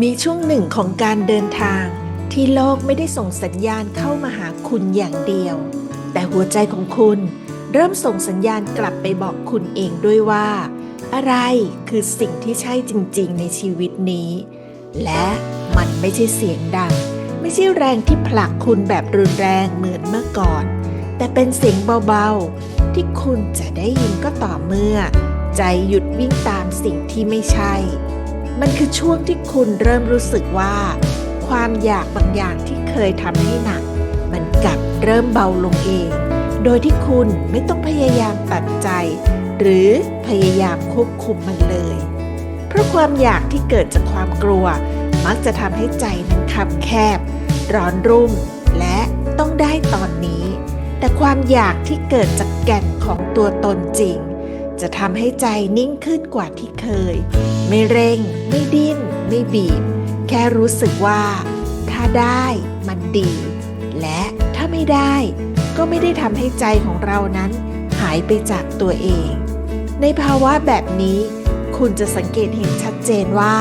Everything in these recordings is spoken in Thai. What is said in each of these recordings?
มีช่วงหนึ่งของการเดินทาง ที่โลกไม่ได้ส่งสัญญาณเข้ามาหาคุณอย่างเดียว แต่หัวใจของคุณเริ่มส่งสัญญาณกลับไปบอกคุณเองด้วยว่า อะไรคือสิ่งที่ใช่จริงๆ ในชีวิตนี้ และมันไม่ใช่เสียงดัง ไม่ใช่แรงที่ผลักคุณแบบรุนแรงเหมือนเมื่อก่อน แต่เป็นเสียงเบาๆ ที่คุณจะได้ยินก็ต่อเมื่อ ใจหยุดวิ่งตามสิ่งที่ไม่ใช่ มันคือช่วงที่คุณเริ่มรู้สึกว่า ความอยากบางอย่างที่เคยทำให้หนัก มันกลับเริ่มเบาลงเอง โดยที่คุณไม่ต้องพยายามตัดใจ หรือพยายามควบคุมมันเลย เพราะความอยากที่เกิดจากความกลัว มักจะทำให้ใจนั้นคับแคบ ร้อนรุ่ม และต้องได้ตอนนี้ แต่ความอยากที่เกิดจากแก่นของตัวตนจริง จะทำให้ใจนิ่งขึ้นกว่าที่เคย ไม่เร่ง ไม่ดิ้น ไม่บีบ แค่รู้สึกว่า ถ้าได้มันดี และถ้าไม่ได้ ก็ไม่ได้ทำให้ใจของเรานั้น หายไปจากตัวเอง ในภาวะแบบนี้ คุณจะสังเกตเห็นชัดเจนว่า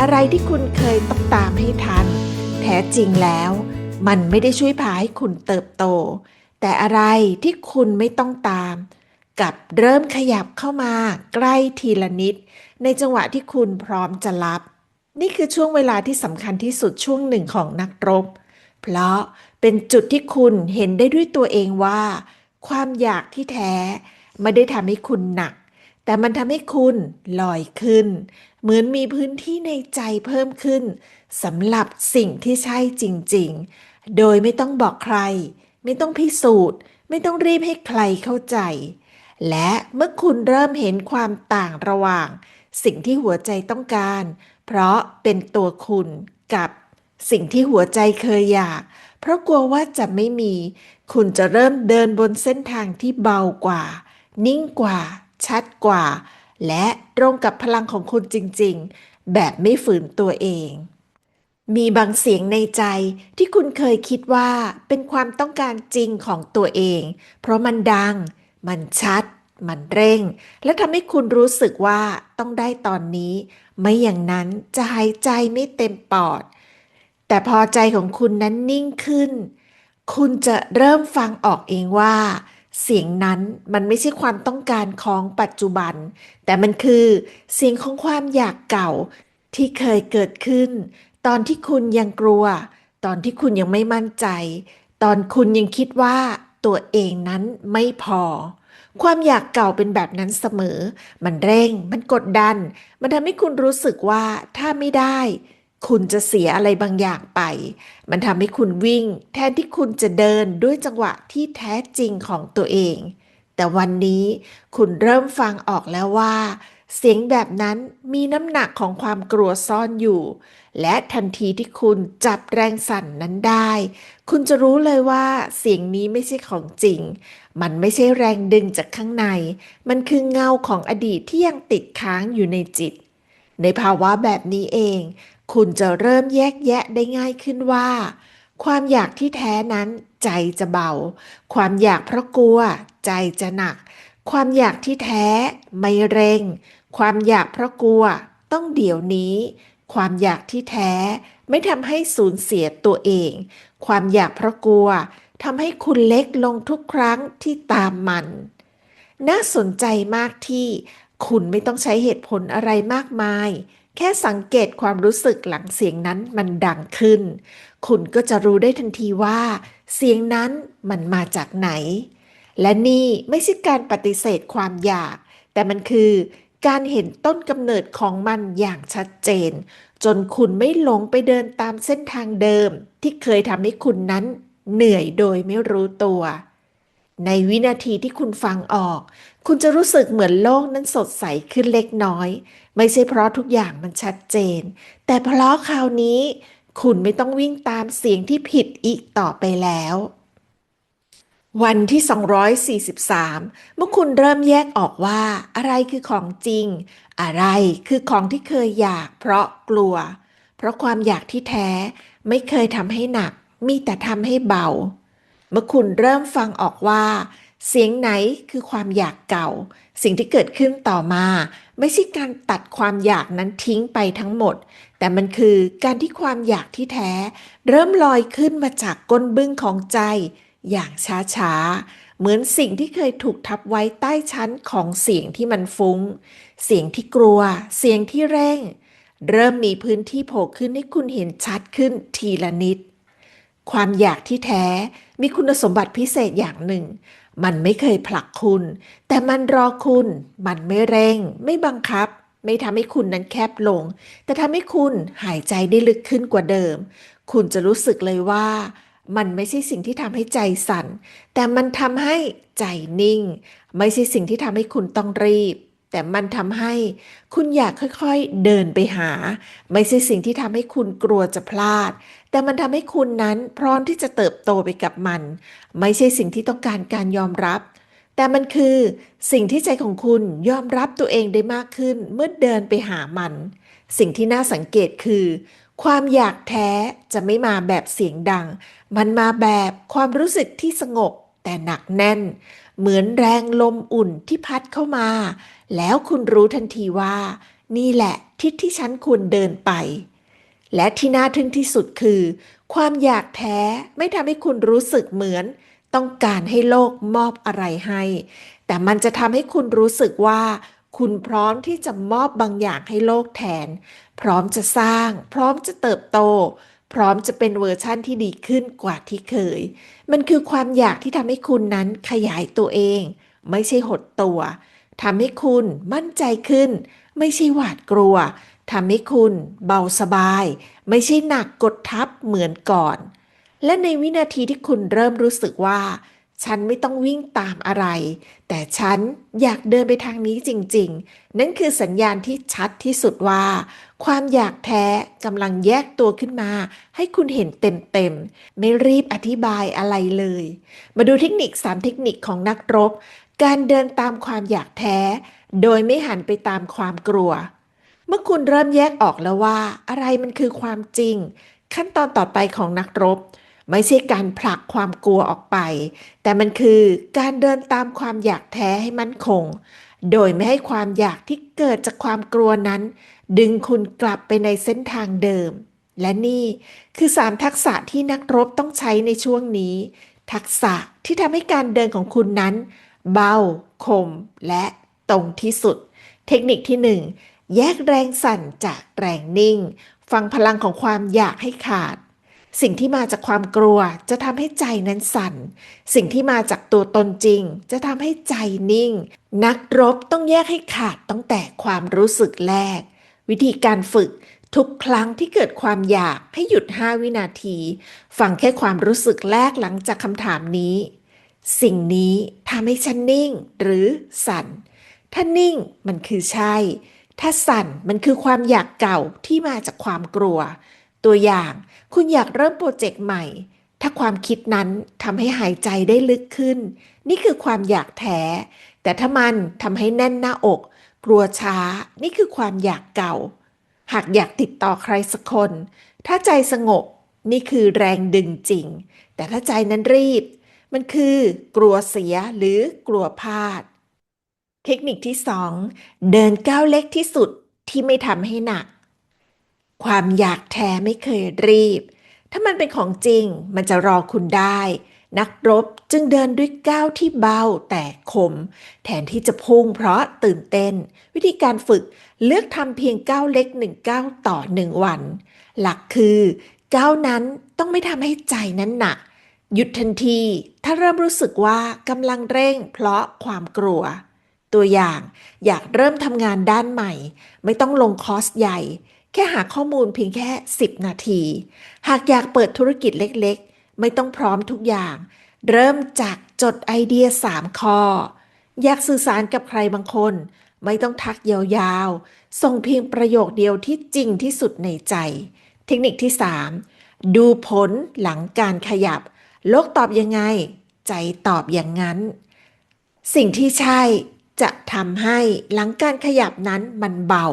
อะไรที่คุณเคยต้องตามให้ทัน แท้จริงแล้ว มันไม่ได้ช่วยพาให้คุณเติบโต แต่อะไรที่คุณไม่ต้องตาม กับเริ่มขยับเข้ามาใกล้ทีละนิด ในจังหวะที่คุณพร้อมจะรับ นี่คือช่วงเวลาที่สำคัญที่สุดช่วงหนึ่งของนักรบ เพราะเป็นจุดที่คุณเห็นได้ด้วยตัวเองว่า ความอยากที่แท้ไม่ได้ทำให้คุณหนัก แต่มันทำให้คุณลอยขึ้น เหมือนมีพื้นที่ในใจเพิ่มขึ้นสำหรับสิ่งที่ใช่จริง ๆ โดยไม่ต้องบอกใคร ไม่ต้องพิสูจน์ ไม่ต้องรีบให้ใครเข้าใจ และเมื่อคุณเริ่มเห็นความต่างระหว่าง สิ่งที่หัวใจต้องการ เพราะเป็นตัวคุณกับสิ่งที่หัวใจเคยอยาก เพราะกลัวว่าจะไม่มี คุณจะเริ่มเดินบนเส้นทางที่เบากว่า นิ่งกว่า ชัดกว่า และตรงกับพลังของคุณจริง ๆ แบบไม่ฝืนตัวเอง มีบางเสียงในใจที่คุณเคยคิดว่าเป็นความต้องการจริงของตัวเอง เพราะมันดัง มันชัด มันเร่ง และทำให้คุณรู้สึกว่าต้องได้ตอนนี้ ไม่อย่างนั้นจะหายใจไม่เต็มปอด แต่พอใจของคุณนั้นนิ่งขึ้น คุณจะเริ่มฟังออกเองว่า เสียงนั้นมันไม่ใช่ความต้องการของปัจจุบัน แต่มันคือเสียงของความอยากเก่าที่เคยเกิดขึ้น ตอนที่คุณยังกลัว ตอนที่คุณยังไม่มั่นใจ ตอนคุณยังคิดว่า ตัวเองนั้นไม่พอ ความอยากเก่าเป็นแบบนั้นเสมอ มันเร่ง มันกดดัน มันทำให้คุณรู้สึกว่าถ้าไม่ได้ คุณจะเสียอะไรบางอย่างไป มันทำให้คุณวิ่ง แทนที่คุณจะเดินด้วยจังหวะที่แท้จริงของตัวเอง แต่วันนี้คุณเริ่มฟังออกแล้วว่า เสียงแบบนั้นมีน้ำหนักของความกลัวซ่อนอยู่ และทันทีที่คุณจับแรงสั่นนั้นได้ คุณจะรู้เลยว่าเสียงนี้ไม่ใช่ของจริง มันไม่ใช่แรงดึงจากข้างใน มันคือเงาของอดีตที่ยังติดค้างอยู่ในจิต ในภาวะแบบนี้เอง คุณจะเริ่มแยกแยะได้ง่ายขึ้นว่า ความอยากที่แท้นั้นใจจะเบา ความอยากเพราะกลัว ใจจะหนักความอยากที่แท้ไม่เร่ง ความอยากเพราะกลัวต้องเดี๋ยวนี้ ความอยากที่แท้ไม่ทำให้สูญเสียตัวเอง ความอยากเพราะกลัวทำให้คุณเล็กลงทุกครั้งที่ตามมัน น่าสนใจมากที่คุณไม่ต้องใช้เหตุผลอะไรมากมาย แค่สังเกตความรู้สึกหลังเสียงนั้นมันดังขึ้น คุณก็จะรู้ได้ทันทีว่า เสียงนั้นมันมาจากไหน และนี่ไม่ใช่การปฏิเสธความอยาก แต่มันคือ การเห็นต้นกำเนิดของมันอย่างชัดเจน จนคุณไม่หลงไปเดินตามเส้นทางเดิม ที่เคยทำให้คุณนั้นเหนื่อยโดยไม่รู้ตัว ในวินาทีที่คุณฟังออก คุณจะรู้สึกเหมือนโลกนั้นสดใสขึ้นเล็กน้อย ไม่ใช่เพราะทุกอย่างมันชัดเจน แต่เพราะคราวนี้ คุณไม่ต้องวิ่งตามเสียงที่ผิดอีกต่อไปแล้ว วันที่ 243 เมื่อคุณเริ่มแยกออกว่า อะไรคือของจริง อะไรคือของที่เคยอยาก เพราะกลัว เพราะความอยากที่แท้ไม่เคยทำให้หนัก มีแต่ทำให้เบา เมื่อคุณเริ่มฟังออกว่า เสียงไหนคือความอยากเก่า สิ่งที่เกิดขึ้นต่อมา ไม่ใช่การตัดความอยากนั้นทิ้งไปทั้งหมด แต่มันคือการที่ความอยากที่แท้ เริ่มลอยขึ้นมาจากก้นบึ้งของใจ อย่างช้าๆ เหมือนสิ่งที่เคยถูกทับไว้ใต้ชั้นของเสียงที่มันฟุง้ง เสียงที่กลัว เสียงที่เร่ง เริ่มมีพื้นที่โผล่ขึ้นให้คุณเห็นชัดขึ้นทีละนิด ความอยากที่แท้มีคุณสมบัติพิเศษอย่างหนึ่ง มันไม่เคยผลักคุณ แต่มันรอคุณ มันไม่เร่ง ไม่บังคับไม่ทำให้คุณนั้นแคบลง แต่ทำให้คุณหายใจได้ลึกขึ้นกว่าเดิม คุณจะรู้สึกเลยว่า มันไม่ใช่สิ่งที่ทำให้ใจสั่น แต่มันทำให้ใจนิ่ง ไม่ใช่สิ่งที่ทำให้คุณต้องรีบ แต่มันทำให้คุณอยากค่อยๆเดินไปหา ไม่ใช่สิ่งที่ทำให้คุณกลัวจะพลาด แต่มันทำให้คุณนั้นพร้อมที่จะเติบโตไปกับมัน ไม่ใช่สิ่งที่ต้องการการยอมรับ แต่มันคือสิ่งที่ใจของคุณยอมรับตัวเองได้มากขึ้นเมื่อเดินไปหามัน สิ่งที่น่าสังเกตคือ ความอยากแท้จะไม่มาแบบเสียงดัง มันมาแบบความรู้สึกที่สงบแต่หนักแน่น เหมือนแรงลมอุ่นที่พัดเข้ามา แล้วคุณรู้ทันทีว่า นี่แหละทิศที่ฉันควรเดินไป และที่น่าทึ่งที่สุดคือ ความอยากแท้ไม่ทำให้คุณรู้สึกเหมือน ต้องการให้โลกมอบอะไรให้ แต่มันจะทำให้คุณรู้สึกว่า คุณพร้อมที่จะมอบบางอย่างให้โลกแทน พร้อมจะสร้าง พร้อมจะเติบโต พร้อมจะเป็นเวอร์ชั่นที่ดีขึ้นกว่าที่เคย มันคือความอยากที่ทำให้คุณนั้นขยายตัวเอง ไม่ใช่หดตัวทำให้คุณมั่นใจขึ้น ไม่ใช่หวาดกลัวทำให้คุณเบาสบาย ไม่ใช่หนักกดทับเหมือนก่อน และในวินาทีที่คุณเริ่มรู้สึกว่า ฉันไม่ต้องวิ่งตามอะไร แต่ฉันอยากเดินไปทางนี้จริง ๆ นั่นคือสัญญาณที่ชัดที่สุดว่า ความอยากแท้กำลังแยกตัวขึ้นมา ให้คุณเห็นเต็มๆ ไม่รีบอธิบายอะไรเลย มาดูเทคนิค 3 เทคนิคของนักรบ การเดินตามความอยากแท้ โดยไม่หันไปตามความกลัว เมื่อคุณเริ่มแยกออกแล้วว่า อะไรมันคือความจริง ขั้นตอนต่อไปของนักรบ ไม่ใช่การผลักความกลัวออกไป แต่มันคือการเดินตามความอยากแท้ให้มั่นคง โดยไม่ให้ความอยากที่เกิดจากความกลัวนั้น ดึงคุณกลับไปในเส้นทางเดิม และนี่คือ3ทักษะที่นักรบต้องใช้ในช่วงนี้ ทักษะที่ทำให้การเดินของคุณนั้น เบา คม และตรงที่สุด เทคนิคที่ 1 แยกแรงสั่นจากแรงนิ่ง ฟังพลังของความอยากให้ขาด สิ่งที่มาจากความกลัวจะทำให้ใจนั้นสั่น สิ่งที่มาจากตัวตนจริง จะทำให้ใจนิ่ง นักรบต้องแยกให้ขาดตั้งแต่ความรู้สึกแรก วิธีการฝึกทุกครั้งที่เกิดความอยากให้หยุด 5 วินาที ฟังแค่ความรู้สึกแรกหลังจากคำถามนี้ สิ่งนี้ทำให้ฉันนิ่งหรือสั่น ถ้านิ่งมันคือใช่ ถ้าสั่นมันคือความอยากเก่าที่มาจากความกลัว ตัวอย่าง คุณอยากเริ่มโปรเจกต์ใหม่ ถ้าความคิดนั้นทำให้หายใจได้ลึกขึ้น นี่คือความอยากแท้ แต่ถ้ามันทำให้แน่นหน้าอก กลัวช้า นี่คือความอยากเก่า หากอยากติดต่อใครสักคน ถ้าใจสงบ นี่คือแรงดึงจริง แต่ถ้าใจนั้นรีบ มันคือกลัวเสียหรือกลัวพลาด เทคนิคที่ 2 เดินก้าวเล็กที่สุดที่ไม่ทำให้หนัก ความอยากแท้ไม่เคยรีบ ถ้ามันเป็นของจริงมันจะรอคุณได้ นักรบจึงเดินด้วยก้าวที่เบาแต่คม แทนที่จะพุ่งเพราะตื่นเต้น วิธีการฝึกเลือกทำเพียงก้าวเล็กหนึ่งก้าวต่อหนึ่งวัน หลักคือก้าวนั้นต้องไม่ทำให้ใจนั้นหนัก หยุดทันที ถ้าเริ่มรู้สึกว่ากำลังเร่งเพราะความกลัว ตัวอย่างอยากเริ่มทำงานด้านใหม่ ไม่ต้องลงคอร์สใหญ่ แค่หาข้อมูลเพียงแค่ 10 นาที หากอยากเปิดธุรกิจเล็กๆ ไม่ต้องพร้อมทุกอย่าง เริ่มจากจดไอเดีย 3 ข้อ อยากสื่อสารกับใครบางคน ไม่ต้องทักยาวๆ ส่งเพียงประโยคเดียวที่จริงที่สุดในใจ เทคนิคที่ 3 ดูผลหลังการขยับ โลกตอบยังไง ใจตอบอย่างนั้น สิ่งที่ใช่ จะทำให้หลังการขยับนั้นมันเบา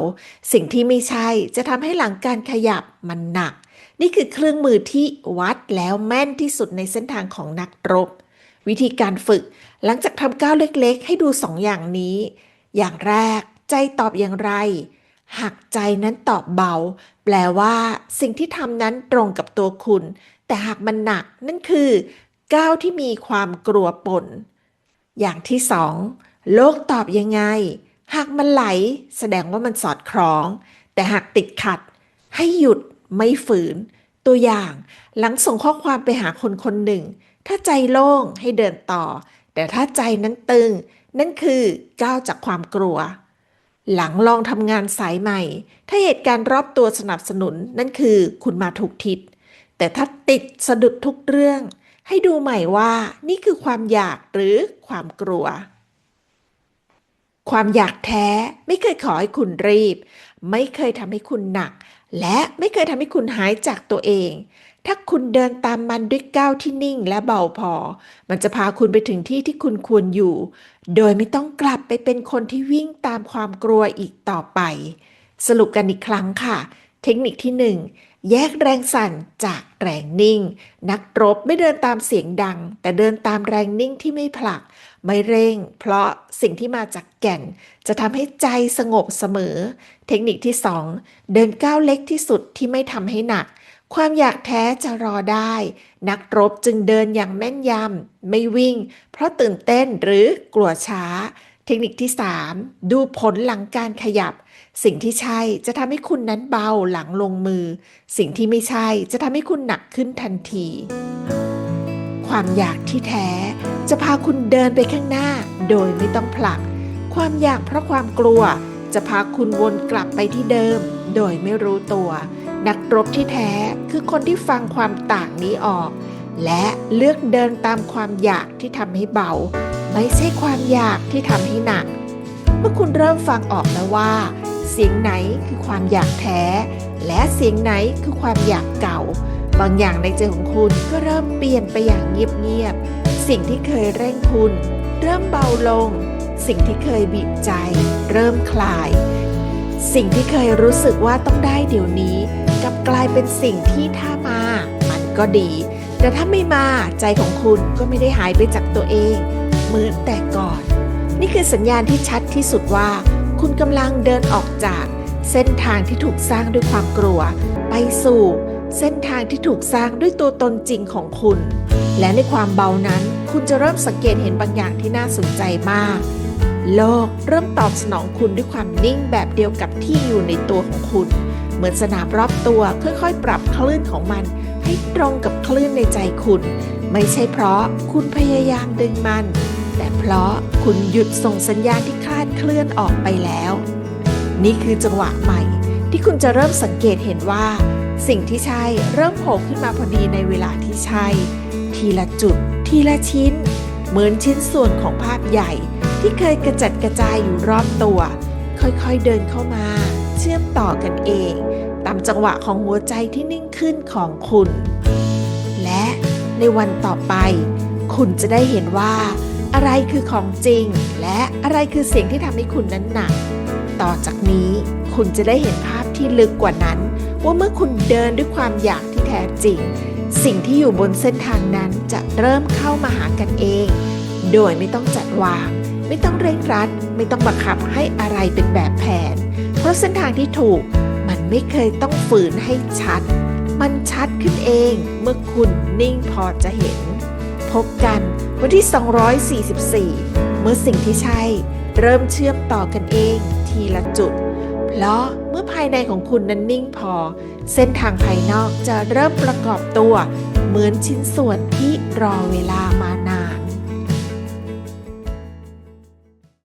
สิ่งที่ไม่ใช่จะทำให้หลังการขยับมันหนัก นี่คือเครื่องมือที่วัดแล้วแม่นที่สุดในเส้นทางของนักรบ วิธีการฝึกหลังจากทำก้าวเล็กๆ ให้ดูสองอย่างนี้ อย่างแรกใจตอบอย่างไรหากใจนั้นตอบเบา แปลว่า สิ่งที่ทำนั้นตรงกับตัวคุณ แต่หากมันหนักนั่นคือก้าวที่มีความกลัวปนอย่างที่สอง โลกตอบยังไง หากมันไหล แสดงว่ามันสอดคล้อง แต่หากติดขัด ให้หยุดไม่ฝืน ตัวอย่างหลังส่งข้อความไปหาคนคนหนึ่ง ถ้าใจโล่งให้เดินต่อ แต่ถ้าใจนั้นตึง นั่นคือก้าวจากความกลัว หลังลองทำงานสายใหม่ ถ้าเหตุการณ์รอบตัวสนับสนุนนั่นคือคุณมาถูกทิศ แต่ถ้าติดสะดุดทุกเรื่อง ให้ดูใหม่ว่านี่คือความอยากหรือความกลัว ความอยากแท้ไม่เคยขอให้คุณรีบ ไม่เคยทำให้คุณหนัก และไม่เคยทำให้คุณหายจากตัวเอง ถ้าคุณเดินตามมันด้วยก้าวที่นิ่งและเบาพอ มันจะพาคุณไปถึงที่ที่คุณควรอยู่ โดยไม่ต้องกลับไปเป็นคนที่วิ่งตามความกลัวอีกต่อไป สรุปกันอีกครั้งค่ะ เทคนิคที่หนึ่ง แยกแรงสั่นจากแรงนิ่ง นักรบไม่เดินตามเสียงดัง แต่เดินตามแรงนิ่งที่ไม่ผลัก ไม่เร่ง เพราะสิ่งที่มาจากแก่น จะทำให้ใจสงบเสมอ เทคนิคที่ 2 เดินก้าวเล็กที่สุดที่ไม่ทำให้หนัก ความอยากแท้จะรอได้ นักรบจึงเดินอย่างแม่นยำไม่วิ่ง เพราะตื่นเต้นหรือกลัวช้า เทคนิคที่ 3 ดูผลหลังการขยับ สิ่งที่ใช่จะทำให้คุณนั้นเบาหลังลงมือ สิ่งที่ไม่ใช่จะทำให้คุณหนักขึ้นทันที ความอยากที่แท้ จะพาคุณเดินไปข้างหน้า โดยไม่ต้องผลัก ความอยากเพราะความกลัว จะพาคุณวนกลับไปที่เดิม โดยไม่รู้ตัว นักรบที่แท้คือคนที่ฟังความต่างนี้ออก และเลือกเดินตามความอยากที่ทำให้เบา ไม่ใช่ความอยากที่ทำให้หนัก เมื่อคุณเริ่มฟังออกแล้วว่า เสียงไหนคือความอยากแท้ และเสียงไหนคือความอยากเก่า บางอย่างในใจของคุณก็เริ่มเปลี่ยนไปอย่างเงียบๆ สิ่งที่เคยเร่งคุณ เริ่มเบาลง สิ่งที่เคยบีบใจ เริ่มคลาย สิ่งที่เคยรู้สึกว่าต้องได้เดี๋ยวนี้กลับกลายเป็นสิ่งที่ถ้ามา มันก็ดี แต่ถ้าไม่มาใจของคุณก็ไม่ได้หายไปจากตัวเอง เหมือนแต่ก่อน นี่คือสัญญาณที่ชัดที่สุดว่า คุณกำลังเดินออกจาก เส้นทางที่ถูกสร้างด้วยความกลัว ไปสู่ เส้นทางที่ถูกสร้างด้วยตัวตนจริงของคุณ และในความเบานั้น คุณจะเริ่มสังเกตเห็นบางอย่างที่น่าสนใจมาก โลกเริ่มตอบสนองคุณด้วยความนิ่งแบบเดียวกับที่อยู่ในตัวของคุณ เหมือนสนามรอบตัวค่อยๆ ปรับคลื่นของมัน ให้ตรงกับคลื่นในใจคุณ ไม่ใช่เพราะคุณพยายามดึงมัน แต่เพราะคุณหยุดส่งสัญญาณที่คลาดเคลื่อนออกไปแล้ว นี่คือจังหวะใหม่ ที่คุณจะเริ่มสังเกตเห็นว่า สิ่งที่ใช่เริ่มโผล่ขึ้นมาพอดีในเวลาที่ใช่ ทีละจุด ทีละชิ้น เหมือนชิ้นส่วนของภาพใหญ่ ที่เคยกระจัดกระจายอยู่รอบตัว ค่อยๆเดินเข้ามา เชื่อมต่อกันเอง ตามจังหวะของหัวใจที่นิ่งขึ้นของคุณ และในวันต่อไป คุณจะได้เห็นว่า อะไรคือของจริง และอะไรคือเสียงที่ทำให้คุณนั้นหนัก ต่อจากนี้คุณจะได้เห็นภาพที่ลึกกว่านั้น ว่าเมื่อคุณเดินด้วยความอยากที่แท้จริง สิ่งที่อยู่บนเส้นทางนั้นจะเริ่มเข้ามาหากันเอง โดยไม่ต้องจัดวาง ไม่ต้องเร่งรัด ไม่ต้องบังคับให้อะไรเป็นแบบแผน เพราะเส้นทางที่ถูก มันไม่เคยต้องฝืนให้ชัด มันชัดขึ้นเองเมื่อคุณนิ่งพอจะเห็น พบกันวันที่ 244 เมื่อสิ่งที่ใช่ เริ่มเชื่อมต่อกันเองทีละจุด เพราะเมื่อภายในของคุณนั้นนิ่งพอ เส้นทางภายนอกจะเริ่มประกอบตัว เหมือนชิ้นส่วนที่รอเวลามาน